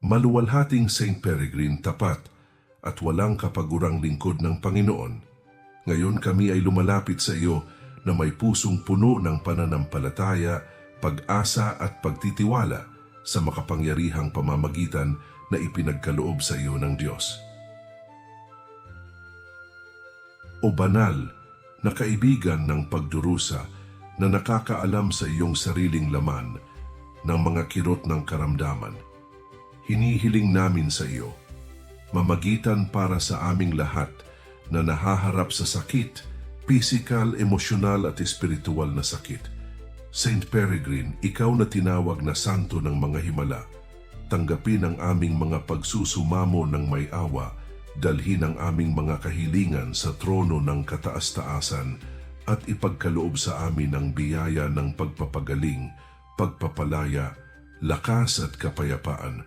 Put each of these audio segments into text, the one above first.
Maluwalhating Saint Peregrine tapat at walang kapagurang lingkod ng Panginoon. Ngayon kami ay lumalapit sa iyo na may pusong puno ng pananampalataya, pag-asa at pagtitiwala sa makapangyarihang pamamagitan na ipinagkaloob sa iyo ng Diyos. O banal na kaibigan ng pagdurusa na nakakaalam sa iyong sariling laman ng mga kirot ng karamdaman, hinihiling namin sa iyo, mamagitan para sa aming lahat na nahaharap sa sakit, physical, emosyonal at espiritual na sakit. Saint Peregrine, ikaw na tinawag na santo ng mga himala, tanggapin ang aming mga pagsusumamo ng may awa, dalhin ang aming mga kahilingan sa trono ng kataas-taasan at ipagkaloob sa amin ang biyaya ng pagpapagaling, pagpapalaya, lakas at kapayapaan.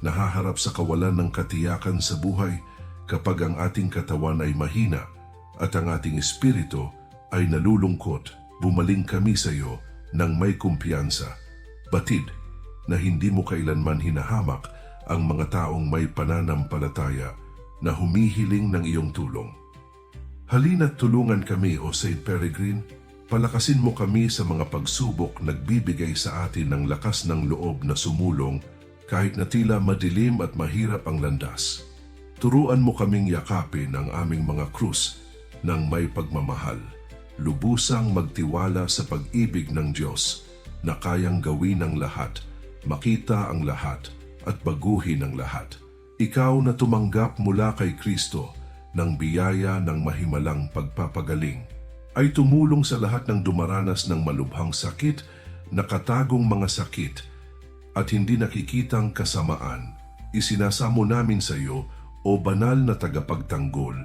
Nahaharap sa kawalan ng katiyakan sa buhay kapag ang ating katawan ay mahina at ang ating espiritu ay nalulungkot, bumaling kami sa iyo ng may kumpiyansa. Batid na hindi mo kailanman hinahamak ang mga taong may pananampalataya na humihiling ng iyong tulong. Halina't tulungan kami o Saint Peregrine, palakasin mo kami sa mga pagsubok nagbibigay sa atin ng lakas ng loob na sumulong kahit na tila madilim at mahirap ang landas. Turuan mo kaming yakapin ang aming mga krus ng may pagmamahal, lubusang magtiwala sa pag-ibig ng Diyos na kayang gawin ang lahat, makita ang lahat at baguhin ang lahat. Ikaw na tumanggap mula kay Kristo ng biyaya ng mahimalang pagpapagaling ay tumulong sa lahat ng dumaranas ng malubhang sakit, nakatagong mga sakit at hindi nakikitang kasamaan. Isinasamo namin sa iyo o banal na tagapagtanggol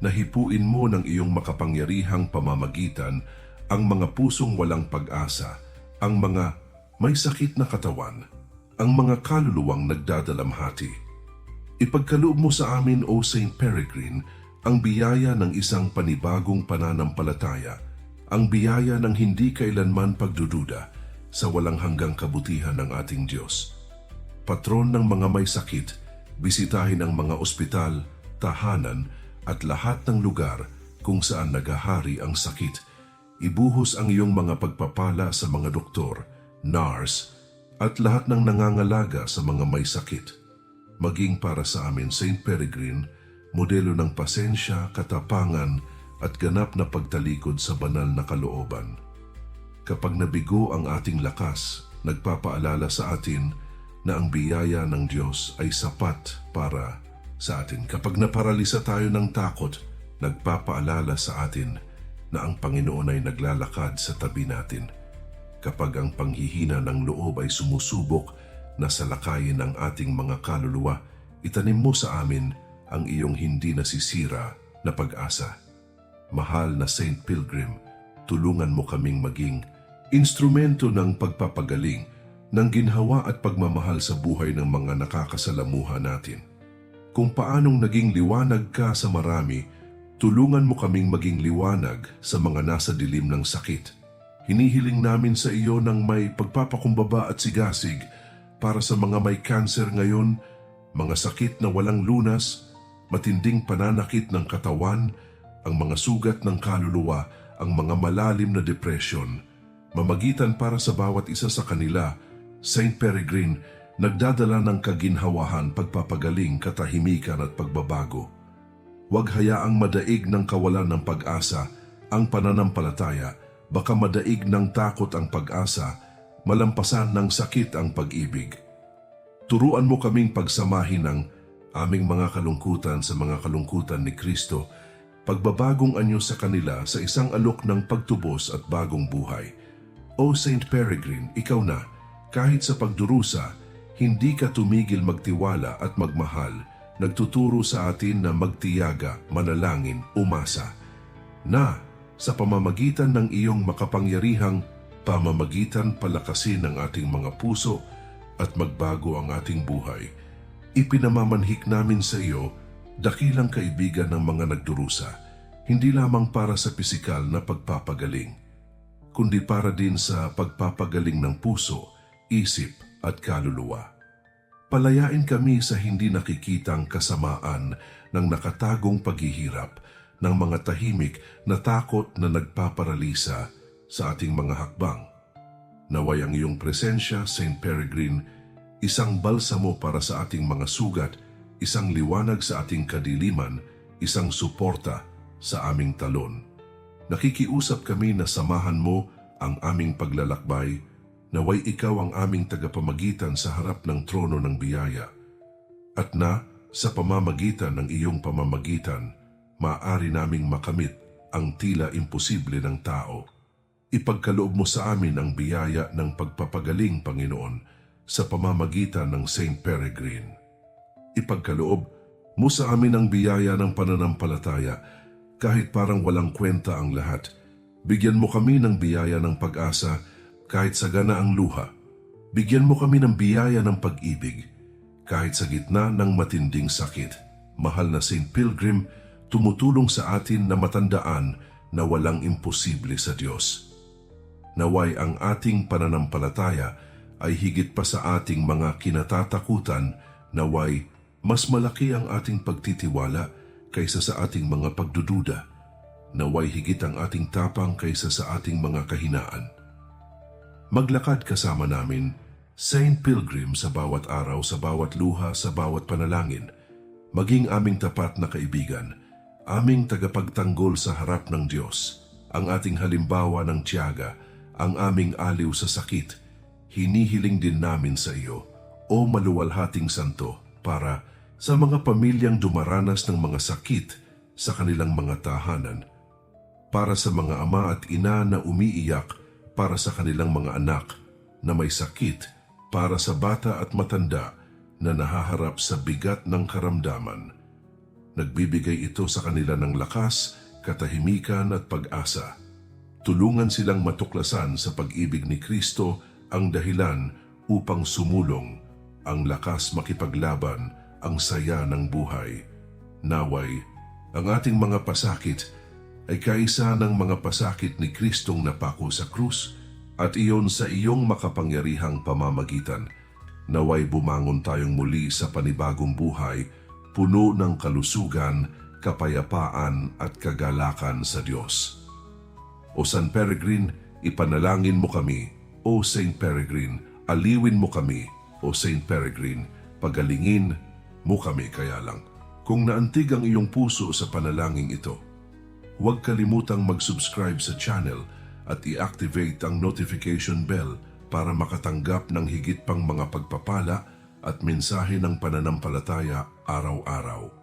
na hipuin mo ng iyong makapangyarihang pamamagitan ang mga pusong walang pag-asa, ang mga may sakit na katawan, ang mga kaluluwang nagdadalamhati. Ipagkaloob mo sa amin, O Saint Peregrine, ang biyaya ng isang panibagong pananampalataya, ang biyaya ng hindi kailanman pagdududa sa walang hanggang kabutihan ng ating Diyos. Patron ng mga may sakit, bisitahin ang mga ospital, tahanan at lahat ng lugar kung saan nagahari ang sakit. Ibuhos ang iyong mga pagpapala sa mga doktor, nurse, at lahat ng nangangalaga sa mga may sakit maging para sa amin Saint Peregrine, modelo ng pasensya, katapangan at ganap na pagtalikod sa banal na kalooban. Kapag nabigo ang ating lakas, nagpapaalala sa atin na ang biyaya ng Diyos ay sapat para sa atin. Kapag naparalisa tayo ng takot, nagpapaalala sa atin na ang Panginoon ay naglalakad sa tabi natin. Kapag ang panghihina ng loob ay sumusubok na salakayin ang ating mga kaluluwa, itanim mo sa amin ang iyong hindi nasisira na pag-asa. Mahal na Saint Pilgrim, tulungan mo kaming maging instrumento ng pagpapagaling ng ginhawa at pagmamahal sa buhay ng mga nakakasalamuha natin. Kung paanong naging liwanag ka sa marami, tulungan mo kaming maging liwanag sa mga nasa dilim ng sakit. Hinihiling namin sa iyo ng may pagpapakumbaba at sigasig para sa mga may cancer ngayon, mga sakit na walang lunas, matinding pananakit ng katawan, ang mga sugat ng kaluluwa, ang mga malalim na depression. Mamagitan para sa bawat isa sa kanila, Saint Peregrine, nagdadala ng kaginhawahan, pagpapagaling, katahimikan at pagbabago. Huwag hayaang madaig ng kawalan ng pag-asa ang pananampalataya, baka madaig ng takot ang pag-asa, malampasan ng sakit ang pag-ibig. Turuan mo kaming pagsamahin ng aming mga kalungkutan sa mga kalungkutan ni Kristo, pagbabagong anyo sa kanila sa isang alok ng pagtubos at bagong buhay. O Saint Peregrine, ikaw na, kahit sa pagdurusa, hindi ka tumigil magtiwala at magmahal, nagtuturo sa atin na magtiyaga, manalangin, umasa. Na, sa pamamagitan ng iyong makapangyarihang pamamagitan palakasin ang ating mga puso at magbago ang ating buhay. Ipinamamanhik namin sa iyo dakilang kaibigan ng mga nagdurusa, hindi lamang para sa pisikal na pagpapagaling, kundi para din sa pagpapagaling ng puso, isip at kaluluwa. Palayain kami sa hindi nakikitang kasamaan ng nakatagong paghihirap ng mga tahimik na takot na nagpaparalisa sa ating mga hakbang. Naway ang iyong presensya, St. Peregrine, isang balsamo para sa ating mga sugat, isang liwanag sa ating kadiliman, isang suporta sa aming talon. Nakikiusap kami na samahan mo ang aming paglalakbay, naway ikaw ang aming tagapamagitan sa harap ng trono ng biyaya. At na, sa pamamagitan ng iyong pamamagitan, maaari naming makamit ang tila imposible ng tao. Ipagkaloob mo sa amin ang biyaya ng pagpapagaling, Panginoon, sa pamamagitan ng St. Peregrine. Ipagkaloob mo sa amin ang biyaya ng pananampalataya kahit parang walang kwenta ang lahat. Bigyan mo kami ng biyaya ng pag-asa kahit sagana ang luha. Bigyan mo kami ng biyaya ng pag-ibig kahit sa gitna ng matinding sakit. Mahal na St. Pilgrim, tumutulong sa atin na matandaan na walang imposible sa Diyos. Naway ang ating pananampalataya ay higit pa sa ating mga kinatatakutan, naway mas malaki ang ating pagtitiwala kaysa sa ating mga pagdududa. Naway higit ang ating tapang kaysa sa ating mga kahinaan. Maglakad kasama namin, Saint Pilgrim sa bawat araw, sa bawat luha, sa bawat panalangin. Maging aming tapat na kaibigan, aming tagapagtanggol sa harap ng Diyos, ang ating halimbawa ng tiyaga, ang aming aliw sa sakit. Hinihiling din namin sa iyo, o maluwalhating santo, para sa mga pamilyang dumaranas ng mga sakit sa kanilang mga tahanan, para sa mga ama at ina na umiiyak para sa kanilang mga anak na may sakit, para sa bata at matanda na nahaharap sa bigat ng karamdaman. Nagbibigay ito sa kanila ng lakas, katahimikan at pag-asa. Tulungan silang matuklasan sa pag-ibig ni Kristo ang dahilan upang sumulong, ang lakas makipaglaban, ang saya ng buhay. Naway, ang ating mga pasakit ay kaisa ng mga pasakit ni Kristong napako sa krus at iyon sa iyong makapangyarihang pamamagitan. Naway bumangon tayong muli sa panibagong buhay, puno ng kalusugan, kapayapaan at kagalakan sa Diyos. O San Peregrine, ipanalangin mo kami. O Saint Peregrine, aliwin mo kami. O Saint Peregrine, pagalingin mo kami kaya lang. Kung naantig ang iyong puso sa panalangin ito, huwag kalimutang mag-subscribe sa channel at i-activate ang notification bell para makatanggap ng higit pang mga pagpapala at mensahe ng pananampalataya araw-araw.